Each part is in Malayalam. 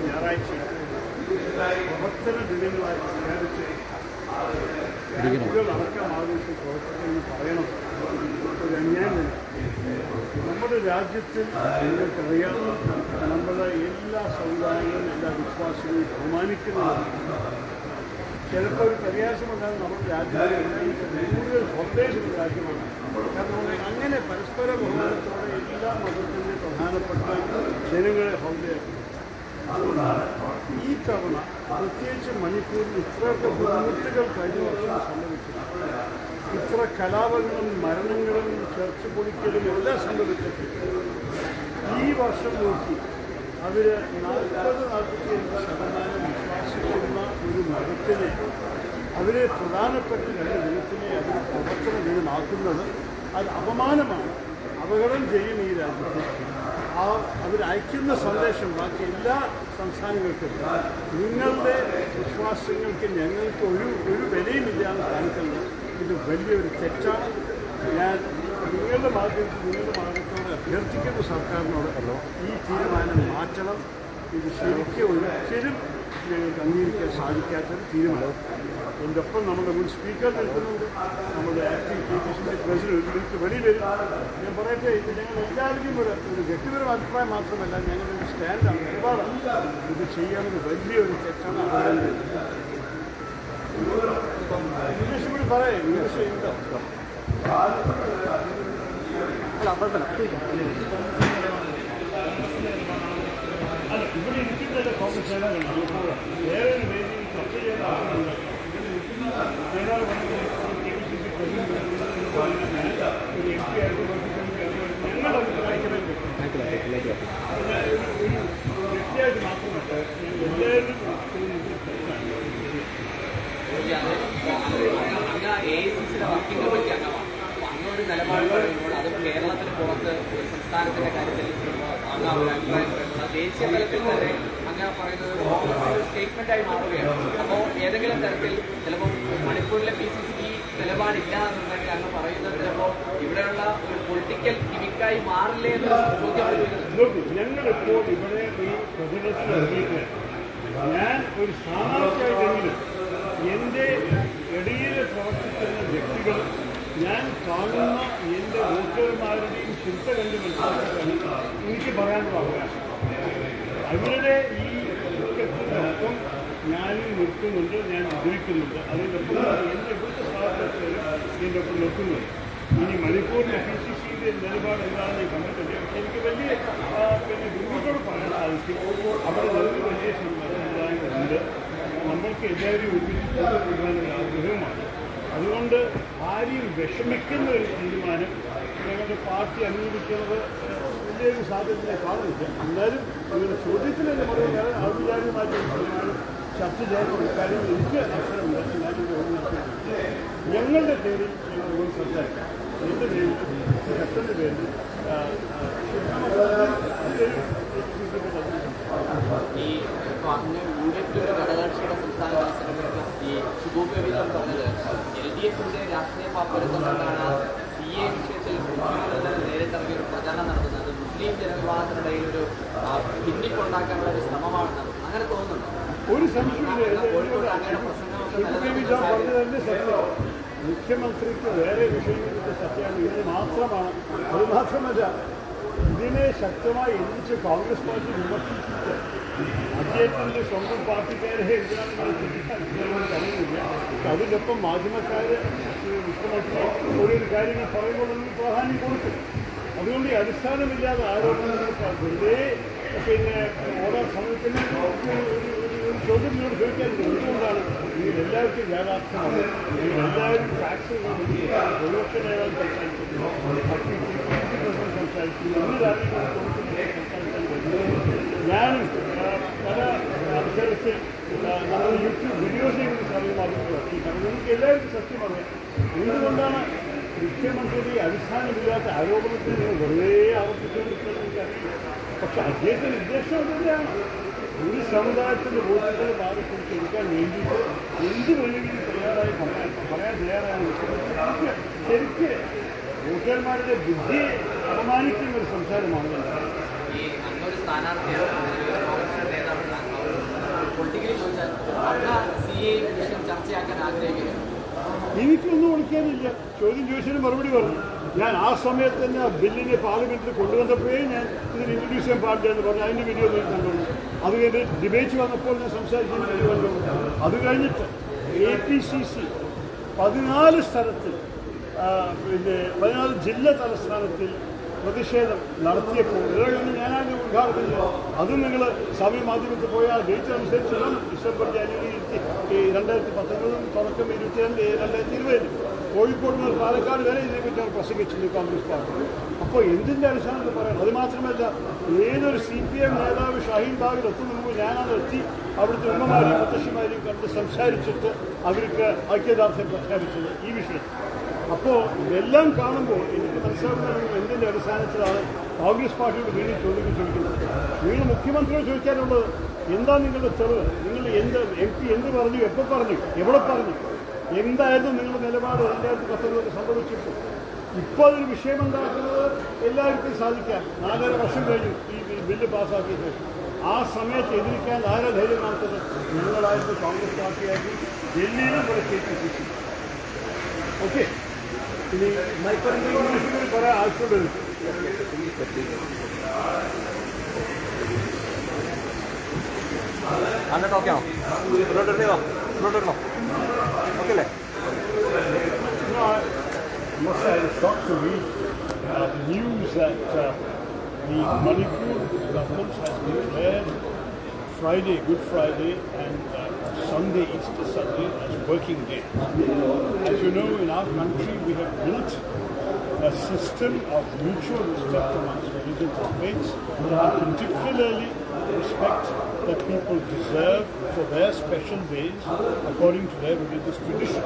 ഞായറാഴ്ച പ്രവർത്തന ദിനങ്ങളായി പ്രഖ്യാപിച്ച് കുട്ടികൾ അടക്കം ആവശ്യം പ്രവർത്തിക്കുമെന്ന് പറയണം ഒരു അന്യായം നമ്മുടെ രാജ്യത്തിൽ നിങ്ങൾക്കറിയാം നമ്മുടെ എല്ലാ സമുദായങ്ങളും എല്ലാ വിശ്വാസികളും ബഹുമാനിക്കുന്നതാണ് ചിലപ്പോൾ ഒരു പ്രയാസമുണ്ടാകും നമ്മുടെ രാജ്യത്തിൽ കൂടുതൽ ഹോട്ടേഴ്സുള്ള രാജ്യമാണ് കാരണം അങ്ങനെ പരസ്പര ബഹുമാനത്തോടെ എല്ലാ മതത്തിന്റെ പ്രധാനപ്പെട്ട ജനങ്ങളെ ഈ തവണ പ്രത്യേകിച്ച് മണിപ്പൂരിൽ ഇത്രയൊക്കെ ബുദ്ധിമുട്ടുകൾ കഴിഞ്ഞ വർഷം സംഭവിച്ചു ഇത്ര കലാപങ്ങളും മരണങ്ങളും ചർച്ച പൊളിക്കലും എല്ലാം സംഭവിച്ചിട്ടുണ്ട് ഈ വർഷം നോക്കി അവർ നാൽപ്പത് നാൽപ്പത്തിയഞ്ച് ശതമാനം വിശ്വാസിക്കുന്ന ഒരു മതത്തിനെ അവരെ പ്രധാനപ്പെട്ട രണ്ട് ദിനത്തിനെ അവർ പ്രവർത്തന ദിനമാക്കുന്നത് അത് അപമാനമാണ്. അപകടം ചെയ്യും ഈ രാജ്യത്ത് ആ അയക്കുന്ന സന്ദേശം ബാക്കി എല്ലാ സംസ്ഥാനങ്ങൾക്കും. നിങ്ങളുടെ വിശ്വാസങ്ങൾക്ക് ഞങ്ങൾക്ക് ഒരു ഒരു വിലയുമില്ല എന്ന് കാണിക്കുന്നത് ഇത് വലിയൊരു തെറ്റാണ്. ഞാൻ നിങ്ങളുടെ ഭാഗത്ത് നിങ്ങളുടെ ഭാഗത്തോട് അഭ്യർത്ഥിക്കുന്ന സർക്കാരിനോട്. ഈ തീരുമാനം മാറ്റണം. ഇത് ശരിക്കും ഒരിക്കലും ഞങ്ങൾക്ക് അംഗീകരിക്കാൻ സാധിക്കാത്തൊരു തീരുമാനം. എന്റെ ഒപ്പം നമ്മുടെ മുൻ സ്പീക്കർ നിൽക്കുന്നുണ്ട്. നമ്മുടെ ആക്ടിംഗ് പി പ്രസിഡന്റ് വിളിച്ച് വെളിയിൽ ഞാൻ പറയട്ടെ ഇത് ഞങ്ങൾ എല്ലാവർക്കും ഒരു ഒരു വ്യക്തിപരമായ അഭിപ്രായം മാത്രമല്ല ഞങ്ങളുടെ ഒരു സ്റ്റാൻഡാണ്. നിലപാടാണ് ഇത് ചെയ്യാമെന്ന് വലിയൊരു തെറ്റാണ് ഇംഗ്ലീഷ് കൂടി പറയാം ഇംഗ്ലീഷ് ഉണ്ടോ അല്ല കേരളത്തിന് പുറത്ത് ഒരു സംസ്ഥാനത്തിന്റെ കാര്യത്തിൽ അങ്ങ് ദേശീയ തലത്തിൽ തന്നെ അങ്ങ് പറയുന്നത് സ്റ്റേറ്റ്മെന്റ് ആയി മാറുകയാണ്. അപ്പോൾ ഏതെങ്കിലും തരത്തിൽ ചിലപ്പോൾ മണിപ്പൂരിലെ പി സി സിക്ക് നിലപാടില്ല എന്നുണ്ടെങ്കിൽ അങ്ങ് പറയുന്നത് ചിലപ്പോൾ ഇവിടെയുള്ള ഒരു പൊളിറ്റിക്കൽ ഗിമിക്കായി മാറില്ലേ എന്ന് ചോദ്യമാണ് ഞങ്ങളിപ്പോൾ ഇവിടെ ഈ ഇറങ്ങിയിട്ട് ഞാൻ ഒരു സ്ഥാനാർത്ഥിയായിട്ടെങ്കിലും എന്റെ ഇടയിൽ പ്രവർത്തിക്കുന്ന വ്യക്തികൾ ഞാൻ കാണുന്ന എന്റെ വോട്ടർമാരുടെയും ചിന്ത കണ്ട് മനസ്സിലാക്കിയിട്ടാണ് എനിക്ക് പറയാനുള്ള അവകാശം. അവരുടെ ഈ യുദ്ധത്തിനൊപ്പം ഞാനും നിൽക്കുന്നുണ്ട് ഞാൻ വിജയിക്കുന്നുണ്ട് അതിനൊപ്പം എന്റെ ഇവിടുത്തെ സ്ഥാപനത്തിലും ഇതിന്റെ ഒപ്പം നിൽക്കുന്നുണ്ട് ഇനി മണിപ്പൂരിലെ പി സി സിയുടെ നിലപാട് എന്താണെന്ന് കണ്ടിട്ടില്ല പക്ഷേ എനിക്ക് വലിയ പിന്നെ ഗുരുവിനോട് പറയാൻ സാധിക്കും. അവിടെ നമുക്ക് വലിയ സമുദായങ്ങളുണ്ട് നമ്മൾക്ക് എല്ലാവരും ഒരുമിച്ച് കൊണ്ടുപോകാനുള്ള ആഗ്രഹമാണ് അതുകൊണ്ട് ആരെയും വിഷമിക്കുന്ന ഒരു തീരുമാനം ഞങ്ങളുടെ പാർട്ടി അനുവദിക്കുന്നത് വലിയൊരു സാധ്യതയെ കാണുന്നില്ല. എന്നാലും നിങ്ങളുടെ ചോദ്യത്തിന് തന്നെ മറുപടി ഔപചാരികമായിട്ട് ചർച്ച ചെയ്യാനുള്ള കാര്യം എനിക്ക് അവസരമുണ്ട് ഞാനിത് ഞങ്ങളുടെ പേരിൽ ഞങ്ങൾ സംസാരിക്കാം. എന്റെ പേരിൽ ശക്തന്റെ പേരിൽ ഈ ഈ രാഷ്ട്രീയ പാപ്പരത്വം സി എ വിഷയത്തിൽ നേരിട്ടിറങ്ങിയ ഒരു പ്രചാരണം നടത്തുന്നത്. മുസ്ലിം ജനവിഭാഗത്തിനിടയിൽ ഒരു ഭിന്നിപ്പുണ്ടാക്കാനുള്ള ഒരു ശ്രമമാണെന്ന് അങ്ങനെ തോന്നുന്നുണ്ട്? ഒരു സത്യം മുഖ്യമന്ത്രിക്ക് വേറെ വിഷയങ്ങളുടെ സത്യമാണ്. ഇത് മാത്രമാണ് അത് മാത്രമല്ല ഇതിനെ ശക്തമായി എന്തിച്ച് കോൺഗ്രസ് പാർട്ടി വിമർശിച്ചിട്ട് അദ്ദേഹത്തിന്റെ സ്വന്തം പാർട്ടിക്കാരെ എന്തിനാണ് നിങ്ങൾ ശ്രദ്ധിക്കാൻ കഴിയുന്നില്ല അതിനൊപ്പം മാധ്യമക്കാർ മുഖ്യമന്ത്രി ഓരോരു കാര്യങ്ങൾ പറയുമ്പോൾ പ്രാധാന്യം കൊടുക്കും. അതുകൊണ്ട് അടിസ്ഥാനമില്ലാതെ ആരോപണങ്ങൾ വെറുതെ പിന്നെ ഓരോ സമയത്തിന് ഒരു ഒരു- ഒരു ചോദ്യം നിങ്ങൾ ചോദിക്കാറുണ്ട് എന്തുകൊണ്ടാണ് നിങ്ങൾ എല്ലാവർക്കും യാഥാർത്ഥ്യമാണ്. നിങ്ങൾ എല്ലാവരും ടാക്സ് പ്രതിപക്ഷ നേതാവ് സംസാരിക്കുന്നു. സംസാരിക്കുന്നു. സംസാരിക്കാൻ കഴിയും ഞാനും പല അവസരത്തിൽ നമ്മൾ യൂട്യൂബ് വീഡിയോസിനെ അറിയുമാറുള്ളത് ഈ കാരണം നിങ്ങൾക്ക് എല്ലാവർക്കും സത്യം അറിയാം. എന്തുകൊണ്ടാണ് മുഖ്യമന്ത്രിയുടെ അടിസ്ഥാനമില്ലാത്ത ആരോപണത്തിന് നിങ്ങൾ വെറുതെ ആവർത്തിച്ചുകൊണ്ടിരിക്കുന്നത് പക്ഷെ അദ്ദേഹത്തിന് ഉദ്ദേശം തന്നെയാണ് ഒരു സമുദായത്തിന്റെ വോട്ടുകളെ ബാധിക്കും എടുക്കാൻ വേണ്ടിയിട്ട് എന്ത് വേണമെങ്കിലും തയ്യാറായി പറയാൻ പറയാൻ ശരിക്ക് വോട്ടർമാരുടെ ബുദ്ധി അപമാനിക്കുന്ന ഒരു സംസാരമാണ് സ്ഥാനാർത്ഥിയാണ് പൊളിറ്റിക്കലി ചോദിച്ചാൽ ചർച്ചയാക്കാൻ ആഗ്രഹിക്കുന്നു. എനിക്കൊന്നും വിളിക്കാനില്ല. ചോദ്യം ചോദിച്ചതിന് മറുപടി പറഞ്ഞു. ഞാൻ ആ സമയത്ത് തന്നെ ആ ബില്ലിനെ പാർലമെന്റിൽ കൊണ്ടുവന്നപ്പോഴേ ഞാൻ ഇതിന് ഇൻട്രൊഡ്യൂസ് ചെയ്യാൻ പാടില്ല എന്ന് പറഞ്ഞു. അതിന്റെ വീഡിയോ നിങ്ങൾ കണ്ടു. അത് കഴിഞ്ഞ് ഡിബേറ്റ് വന്നപ്പോൾ ഞാൻ കണ്ടു. അത് കഴിഞ്ഞിട്ട് എ പി സി സി പതിനാല് സ്ഥലത്ത് പിന്നെ പതിനാല് ജില്ല തലസ്ഥാനത്തിൽ പ്രതിഷേധം നടത്തിയപ്പോൾ ഇതൊന്നും ഞാനാണ് ഉദ്ഘാടനം ചെയ്തത് അതും നിങ്ങൾ സമയ മാധ്യമത്തിൽ പോയാൽ ഡേറ്റ് അനുസരിച്ച് വേണം ഡിസംബർ രണ്ടായിരത്തി പത്തൊമ്പതും തുടക്കം ഇരുപത്തിരണ്ട് രണ്ടായിരത്തി ഇരുപതിൽ കോഴിക്കോട് മുതൽ പാലക്കാട് വരെ ഇതിനെപ്പറ്റി അവർ പ്രസംഗിച്ചിട്ടുണ്ട് കോൺഗ്രസ് പാർട്ടി. അപ്പോൾ എന്തിന്റെ അടിസ്ഥാനത്തിൽ പറയാം അത് മാത്രമല്ല ഏതൊരു സി പി എം നേതാവ് ഷഹീൻ ബാഗിൽ എത്തുന്ന മുമ്പ് ഞാനത് എത്തി അവിടുത്തെ ഉമ്മമാരെയും മുത്തശ്ശിമാരെയും കണ്ട് സംസാരിച്ചിട്ട് അവർക്ക് ഐക്യദാർഢ്യം പ്രഖ്യാപിച്ചത് ഈ വിഷയം. അപ്പോൾ ഇതെല്ലാം കാണുമ്പോൾ എനിക്ക് മനസ്സിലാക്കുന്നത് എന്തിന്റെ അടിസ്ഥാനത്തിലാണ് കോൺഗ്രസ് പാർട്ടിയോട് വീണ്ടും ചോദ്യം ചോദിക്കുന്നത്. വീണ്ടും മുഖ്യമന്ത്രിയോട് ചോദിക്കാനുള്ളത് എന്താ നിങ്ങളുടെ തെളിവ് നിങ്ങൾ എന്ത് എം പി എന്ത് പറഞ്ഞു? എപ്പോൾ പറഞ്ഞു? എവിടെ പറഞ്ഞു? എന്തായിരുന്നു നിങ്ങളുടെ നിലപാട്? രണ്ടായിരത്തി പത്തൊമ്പതിൽ സംഭവിച്ചിട്ടു? ഇപ്പോൾ അതൊരു വിഷയമുണ്ടാക്കുന്നത് എല്ലാവർക്കും സാധിക്കാം. നാലര വർഷം കഴിഞ്ഞു ഈ ബില്ല് പാസ്സാക്കിയ ശേഷം. ആ സമയത്ത് എതിരിക്കാൻ ആരാ ധൈര്യം കാണിച്ചത് ഞങ്ങളായിരുന്നു കോൺഗ്രസ് പാർട്ടിയാക്കി ഡൽഹിയിലും കൂടെ കേൾപ്പിച്ചു ഓക്കെ. ഇനി മൈക്രോമിൽ കുറെ ആവശ്യം വരും എന്നിട്ട് ഓക്കെ ആണോ ഇങ്ങോട്ട് ഇടണോ ഇങ്ങോട്ട് ഇടണോ ഓക്കെ അല്ലേ No, I must say I was shocked to read uh, the news that uh, the Manipur government has declared Friday, Good Friday, and uh, Sunday, Easter Sunday as working days. As you know, in our country, we have built a system of mutual respect amongst religions and faiths, and particularly respect that people deserve for their special days according to their religious tradition.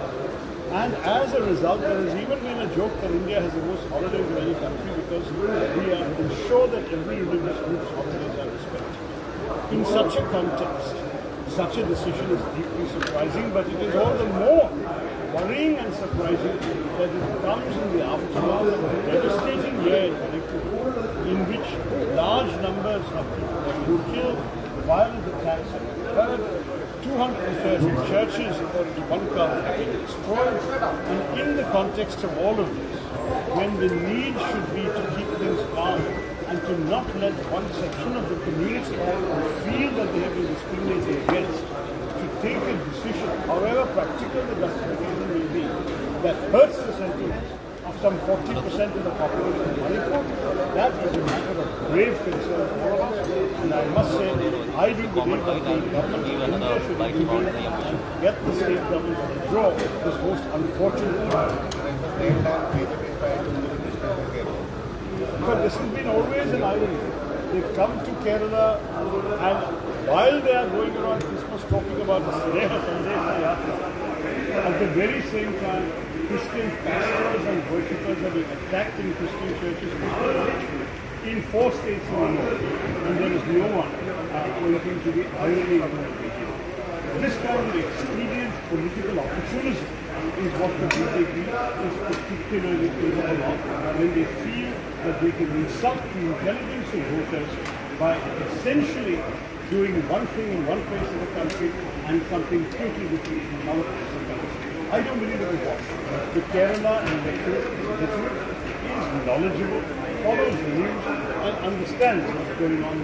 And as a result, there has even been a joke that India has the most holidays of any country because we are ensure that every religious group's holidays are respected. In such a context, such a decision is deeply surprising, but it is all the more worrying and surprising that it comes in the aftermath of a devastating year in in which large numbers of people been killed, violent attacks have occurred, 230 churches, according to one count, have been destroyed. And in the context of all of this, when the need should be to keep things calm and to not let one section of the community feel that they have been discriminated against, to take a decision, however practical the justification may be, that hurts the sentiments of some 40% of the population of Manipur, that is a matter of grave concern for all of us. And I must say, I do believe that the government of India should get the state government to withdraw this most unfortunate. But this has been always an irony. They've come to Kerala and while they are going around Christmas talking about the Sneha at the very same time, Christian pastors and worshippers have been attacked in Christian churches in four states in the north. And there is no one uh, to the irony of the. This kind of expedient political opportunism is what the BJP is particularly capable of when they feel that they can insult the intelligence of voters by essentially doing one thing in one place of the country and something totally different in another place of the country. I don't believe it work. The Kerala electorate is knowledgeable, follows the news and understands what's going on